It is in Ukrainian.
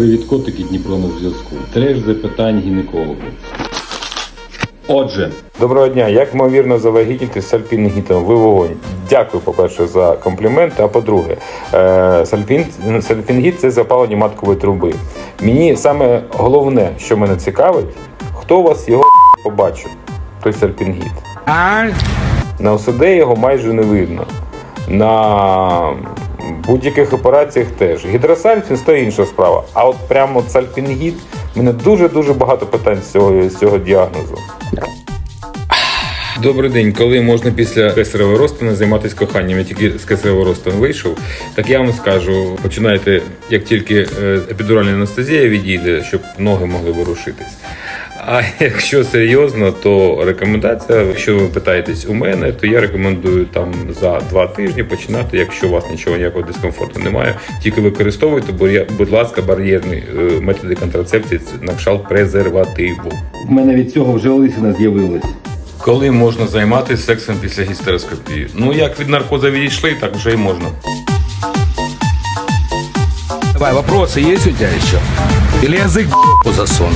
Привіт, котики Дніпро на зв'язку. Треш запитань гінекологу. Отже, Доброго дня. Як ймовірно завагітніти сальпінгітом? Ви вогонь. Дякую, по-перше, за комплімент. А по-друге, е, сальпін, сальпінгіт це запалення маткової труби. Мені саме головне, що мене цікавить, хто у вас його побачив, той сальпінгіт. На ОСД його майже не видно. На будь-яких операціях теж. Гідросальпін то інша справа. А от прямо от сальпінгіт, в мене дуже-дуже багато питань з цього, з цього діагнозу. Добрий день, коли можна після кесаревого розтину займатися коханням? Я тільки з кесаревого розтину вийшов. Так я вам скажу, починайте, як тільки е, епідуральна анестезія відійде, щоб ноги могли ворушитись. А якщо серйозно, то рекомендація, якщо ви питаєтесь у мене, то я рекомендую там за два тижні починати, якщо у вас нічого ніякого дискомфорту немає. Тільки використовуйте, бо я, будь ласка, бар'єрні е, методи контрацепції, це на кшталт презервативу. в мене від цього вже лисина з'явилась. Коли можна займатися сексом після гістероскопії? Ну, як від наркоза відійшли, так вже й можна. Давай, вопросы есть у тебя еще? Или язык в засуну?